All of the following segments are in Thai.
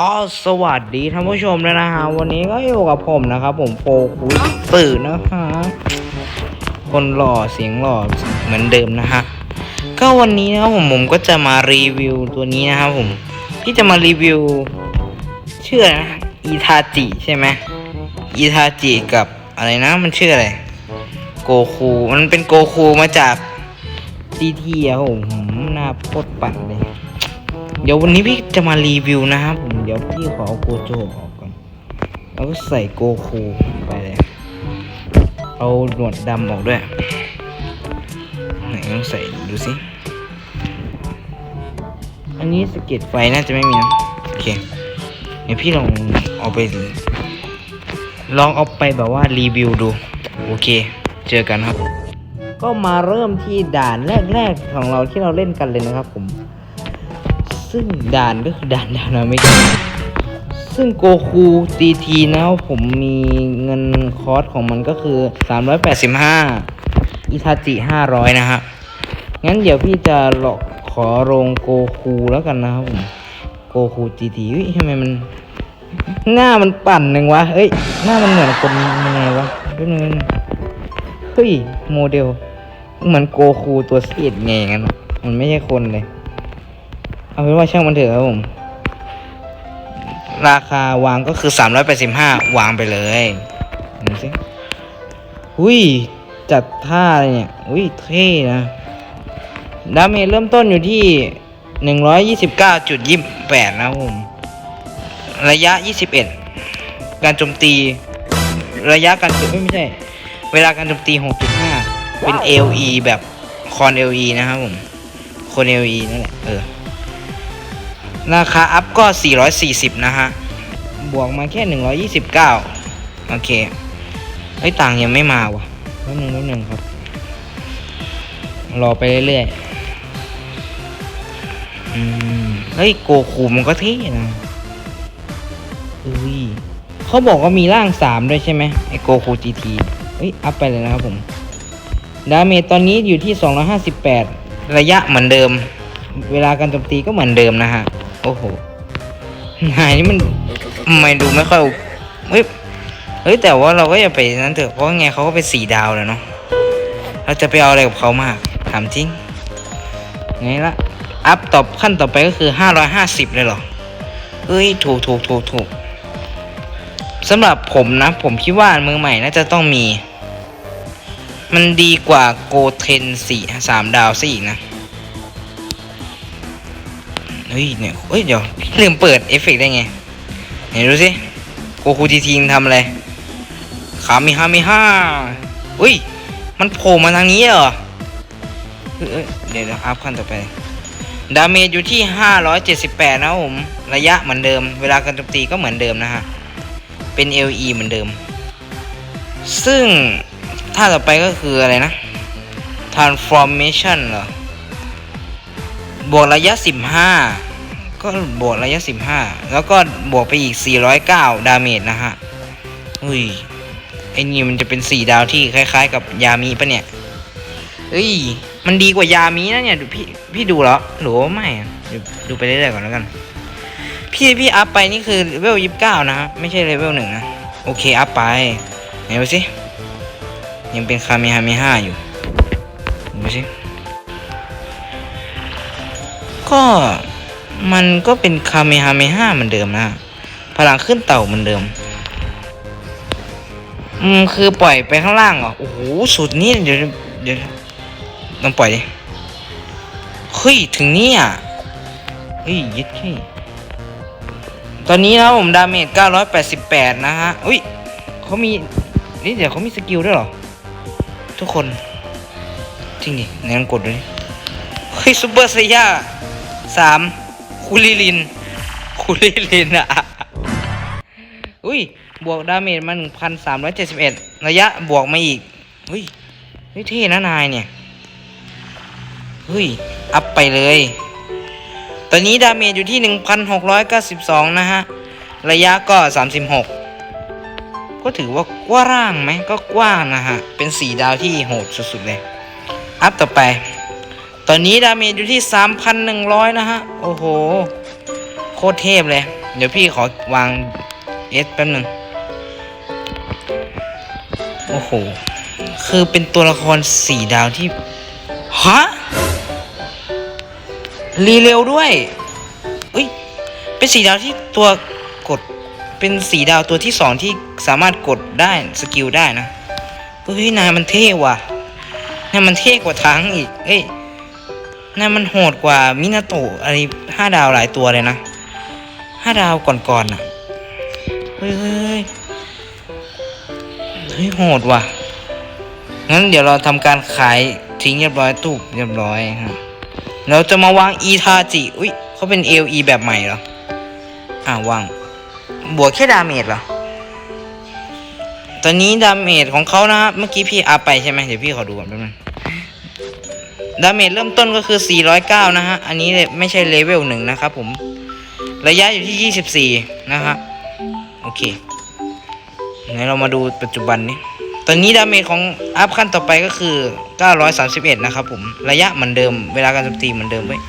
ก็สวัสดีท่านผู้ชมด้วยนะฮะวันนี้ก็อยู่กับผมนะครับ ผมโฟคุยตื่นนะฮะคนหล่อเสียงหล่อเหมือนเดิมนะฮะก็วันนี้นะครับผมผมก็จะมารีวิวตัวนี้นะครับผมที่จะมารีวิวเชื่อนะอีทาจิใช่ไหมอีทาจิกับอะไรนะมันชื่ออะไรโกคูมันเป็นโกคูมาจากซีทีอะผมหน้าโคตรปั่นเลย เดี๋ยววันนี้พี่จะมารีวิวนะครับผมเดี๋ยวพี่ขอเอาโกโจออกก่อนแล้วก็ใส่โกคูไปเลยเอาหนวดดำออกด้วยไหนลองใส่ดูสิอันนี้สเก็ตไฟน่าจะไม่มีนะโอเคเดี๋ยวพี่ลองเอาไป ลองเอาไปแบบว่ารีวิวดู โอเค เจอกันครับ ก็มาเริ่มที่ด่านแรกๆของเราที่เราเล่นกันเลยนะครับผม ซึ่งด่านก็คือด่านดานามิกซึ่งโกคูตีทีนะผมมีเงินคอร์สของมันก็คือ 385 อิทาจิ 500 นะฮะ งั้นเดี๋ยวพี่จะหลอกขอลงโกคูแล้วกันนะครับผม โกคูตีทีเฮ้ยทำไมมัน หน้ามันปั่นหนึ่งวะเฮ้ย หน้ามันเหมือนคนยังไงวะด้วยนึงเฮ้ย โมเดล เหมือนโกคูตัวซีดไงงั้นะมันไม่ใช่คนเลย เอาเป็นว่าช่างมันเถอะครับผม ราคาวางก็คือ385วางไปเลยดูสิอุ้ย จัดท่าเลยเนี่ย อุ้ยเท่นะดาเมจเริ่มต้นอยู่ที่129.28นะครับเก้าจุดยี่แปดนะผม ระยะ21การโจมตี ระยะการโจมไม่ใช่ เวลาการโจมตี6.5เป็น LE แบบคอน LE นะครับผมคอน LE นั่นแหละเออ ราคาอัพก็ 440 นะฮะ บวกมาแค่ 129 โอเคเฮ้ยตังค์ยังไม่มาว่ะแป๊บนึงแป๊บนึงครับ รอไปเรื่อยๆอืมเฮ้ยโกคูมันก็เท่นะเฮ้ยเขาบอกว่ามีร่างสามด้วยใช่ไหมไอโกคูจีทีเฮ้ย อัพไปเลยนะครับผม ดาเมจตอนนี้อยู่ที่ 258 ระยะเหมือนเดิม เวลาการโจมตีก็เหมือนเดิมนะฮะ โอ้โหนายนี่มันไม่ดูไม่ค่อยโอเฮ้ยเฮ้ยแต่ว่าเราก็อย่าไปนั้นเถอะเพราะไงเขาก็เป็นสี่ดาวแล้วเนาะเราจะไปเอาอะไรกับเขามากถามจริงไงละอัพต่อขั้นต่อไปก็คือ550เลยเหรอเฮ้ยถูกถูกถูกถูกสำหรับผมนะ ผมคิดว่ามือใหม่น่าจะต้องมี มันดีกว่าโกเทนสี่สามดาวซะอีกนะ เฮ้ยเนี่ยเฮ้ยเดี๋ยวลืมเปิดเอฟเฟกต์ได้ไงไหนดูสิโกคูทีทีมทำอะไรขามีฮามีห้าอุ้ย มันโผล่มาทางนี้เหรอเอ้ยเดี๋ยวเดี๋ยวอัพขั้นต่อไป ดาเมจอยู่ที่ 578 นะครับผม ระยะเหมือนเดิม เวลาการโจมตีก็เหมือนเดิมนะฮะ เป็น LE เหมือนเดิม ซึ่ง ท่าต่อไปก็คืออะไรนะ transformation เหรอ บวกระยะ 15 ก็บวกระยะ 15 แล้วก็บวกไปอีก 409 ดาเมจนะฮะอุ้ยไอ้นี่มันจะเป็น 4 ดาวที่คล้าย ๆ กับยามีปะเนี่ยเอ้ย มันดีกว่ายามีนะเนี่ยพี่พี่ดูแล้วหรือว่าไม่ดูไปเรื่อยๆก่อนแล้วกัน พี่พี่อัพไปนี่คือเลเวลยี่สิบเก้านะฮะไม่ใช่เลเวลหนึ่งนะ โอเคอัพไปไหนดูสิยังเป็นคาเมฮาเมห้าอยู่ดูสิ ก็มันก็เป็นคาเมฮาเมห้าเหมือนเดิมนะ พลังขึ้นเต่าเหมือนเดิม อืมคือปล่อยไปข้างล่างเหรอ โอ้โหสุดนี้เดี๋ยวเดี๋ยวต้องปล่อยดิเฮ้ยถึงนี่อะเฮ้ยยึดแค่ตอนนี้นะครับผมดาเมจ 988 นะฮะ อุ้ยเขามี นี่เดี๋ยวเขามีสกิลด้วยเหรอ ทุกคน จริงดิไหนลองกดดูดิเฮ้ยซูเปอร์ไซย่า สามคูลิลินคูลิลินอะ อุ้ย บวกดาเมจมา1,371ระยะบวกมาอีกเฮ้ยเฮ้ยเท่นะนายเนี่ย เฮ้ย อัพไปเลย ตอนนี้ดาเมจอยู่ที่1,692นะฮะ ระยะก็36ก็ถือว่ากว้างไหมก็กว้างนะฮะ เป็นสีดาวที่โหดสุดๆเลย อัพต่อไป ตอนนี้ดาเมจอยู่ที่ 3,100 นะฮะ โอ้โห โคตรเทพเลย เดี๋ยวพี่ขอวางเอสแป๊บหนึงโอ้โห คือเป็นตัวละครสี่ดาวที่ ฮะ รีเร็วด้วยเอ้ย เป็นสีดาวที่ตัวกด เป็นสีดาวตัวที่สองที่สามารถกดได้สกิลได้นะเฮ้ยนายมันเท่ว่ะนายมันเท่กว่าทั้งอีก เอ้ย นายมันโหดกว่ามินาโตะอะไรห้าดาวหลายตัวเลยนะห้าดาวก่อนๆน่ะ เฮ้ยเฮ้ยเฮ้ยโหดว่ะ งั้นเดี๋ยวเราทำการขายทิ้งเรียบร้อยตู้เรียบร้อยฮะเราจะมาวางอีทาจิอุ้ยเขาเป็น LE แบบใหม่เหรอ อ่าวาง บวกแค่ดาเมจเหรอ ตอนนี้ดาเมจของเขานะครับเมื่อกี้พี่อัพไปใช่ไหมเดี๋ยวพี่ขอดูก่อนแป๊บนึง ดาเมจเริ่มต้นก็คือ 409 นะฮะ อันนี้ไม่ใช่เลเวลหนึ่งนะครับผม ระยะอยู่ที่ 24 นะฮะ โอเคไหนเรามาดูปัจจุบันนี้ ตอนนี้ดาเมจของอัพขั้นต่อไปก็คือ 931 นะครับผม ระยะเหมือนเดิม เวลาการโจมตีเหมือนเดิมเว้ย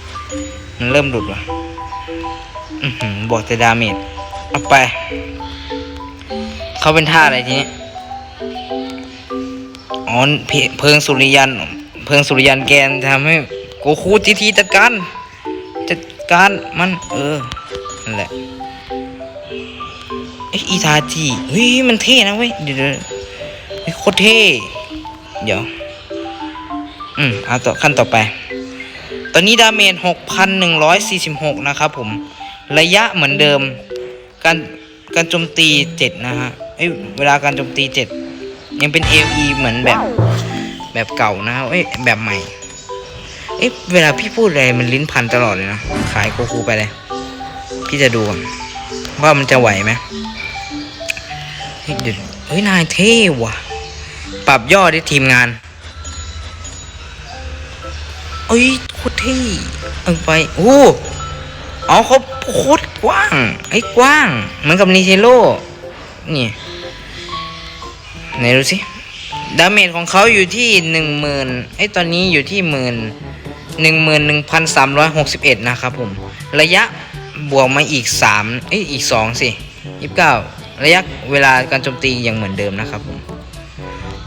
มันเริ่มหลุดว่ะอือกแต่ดาเมจเอาไป เขาเป็นท่าอะไรทีนี้อ๋อเพเพลิงสุริยัน เพิงสุริยันแกนทำให้โกคูจีทีจัดการจัดการมันเออนั่นแหละเอ้ยอีทาจิเฮ้ยมันเท่นะเว้ยเดี๋ยวเดี๋ยวโคตรเท่เดี๋ยวอืมเอาต่อขั้นต่อไป ตอนนี้ดาเมจ6,146 นะครับผม ระยะเหมือนเดิม การการโจมตี 7 นะฮะเอ้ยเวลาการโจมตี 7 ยังเป็น AOE เหมือนแบบ แบบเก่านะเอ้ยแบบใหม่ เอ๊ะเวลาพี่พูดอะไรมันลิ้นพันตลอดเลยนะ ขายโกคูไปเลย พี่จะดูก่อนว่ามันจะไหวไหมเฮ้ยเดี๋ยวเฮ้ยนายเท่ว่ะ ปรับย่อได้ทีมงานเอ้ยโคตรเท่เอาไปโอ้อ๋อเขาโคตรกว้างไอ้กว้างเหมือนกับนิเทโลนี่ไหนดูสิ ดาเมจของเขาอยู่ที่หนึ่งหมื่นไอ้ยตอนนี้อยู่ที่หมื่นหนึ่งหมื่นหนึ่งพันสามร้อยหกสิบเอ็ดนะครับผม ระยะบวกมาอีกสามเอ้ยอีกสองสิยี่สิบเก้าระยะเวลาการโจมตียังเหมือนเดิมนะครับผม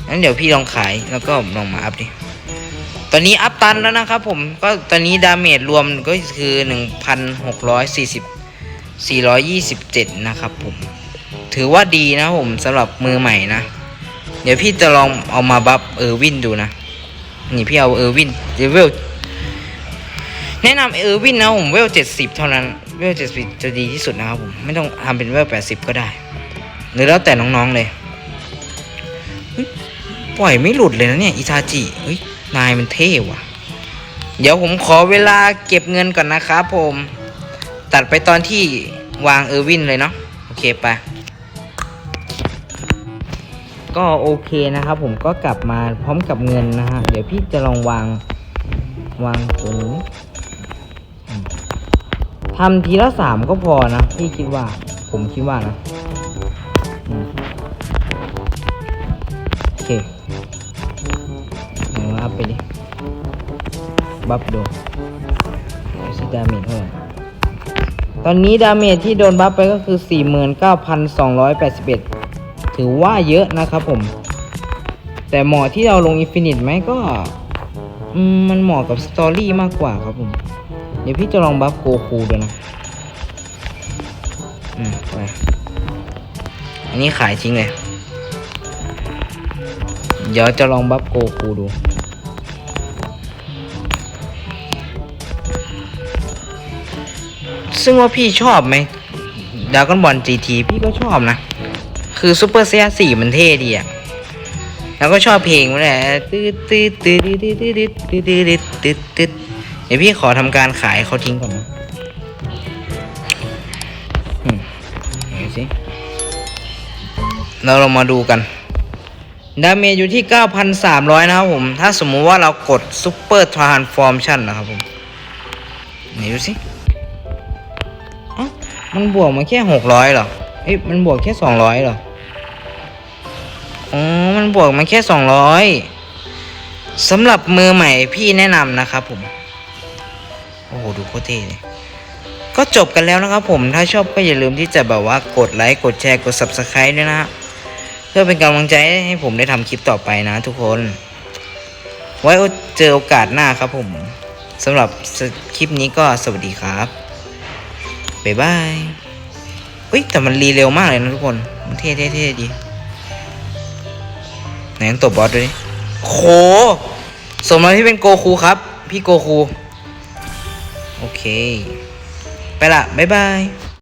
งั้นเดี๋ยวพี่ลองขายแล้วก็ลองมาอัพดิตอนนี้อัพตันแล้วนะครับผมก็ตอนนี้ดาเมจรวมก็คือ1,640 427นะครับผมถือว่าดีนะผมสำหรับมือใหม่นะ เดี๋ยวพี่จะลองเอามาบัฟเออร์วินดูนะ นี่พี่เอาเออร์วินเลเวลแนะนำเออร์วินนะผมเวล70เท่านั้น เวล70จะดีที่สุดนะครับผม ไม่ต้องทำเป็นเวล80ก็ได้ หรือแล้วแต่น้องๆเลยเฮ้ยปล่อยไม่หลุดเลยนะเนี่ย อิทาจิเฮ้ย นายมันเท่ว่ะ เดี๋ยวผมขอเวลาเก็บเงินก่อนนะครับผม ตัดไปตอนที่วางเออร์วินเลยเนาะ โอเคไป ก็โอเคนะครับ ผมก็กลับมาพร้อมกับเงินนะฮะ เดี๋ยวพี่จะลองวางวางตัวนี้ทำทีละสามก็พอนะ พี่คิดว่า ผมคิดว่านะโอเคเอาอัพไปดิ บัฟดูดูสิดาเมจเท่าไหร่ตอนนี้ดาเมจที่โดนบัฟไปก็คือ 49,281 ถือว่าเยอะนะครับผม แต่เหมาะที่เราลงอินฟินิตไหมก็มันเหมาะกับสตอรี่มากกว่าครับผม เดี๋ยวพี่จะลองบัฟโกคูดูนะอืมไปอันนี้ขายทิ้งเลยเดี๋ยวจะลองบัฟโกคูดูซึ่งว่าพี่ชอบไหมดาก้อนบอลจีทีพี่ก็ชอบนะ คือซูเปอร์เซียสี่มันเท่ดีอะแล้วก็ชอบเพลงมันแหละตืดตืดตืดตืดตืดตืดตืดตืดตืดตืดเดี๋ยวพี่ขอทำการขายเขาทิ้งก่อนนะอืมดูสิเราลองมาดูกัน ดาเมจอยู่ที่ 9,300 นะครับผม ถ้าสมมุติว่าเรากดซูเปอร์ทรานส์ฟอร์มชันนะครับผมไหนดูสิอ้ามันบวกมาแค่หกร้อยหรอเอ้ยมันบวกแค่สองร้อยหรอ อ๋อ มันบวกมาแค่สองร้อยสำหรับมือใหม่พี่แนะนำนะครับผม โอ้โห ดูโคตรเท่เลยก็จบกันแล้วนะครับผม ถ้าชอบก็อย่าลืมที่จะแบบว่ากดไลค์ กดแชร์ กด subscribe ด้วยนะ เพื่อเป็นกำลังใจให้ผมได้ทำคลิปต่อไปนะทุกคน ไว้เจอโอกาสหน้าครับผมสำหรับคลิปนี้ก็สวัสดีครับ บ๊ายบายเฮ้ยแต่มันรีเร็วมากเลยนะทุกคน มันเท่เท่เท่ดี นต้องตบบอสด้วยโหสมแล้วที่เป็นโกคูครับ พี่โกคู โอเค ไปละ บ๊ายบาย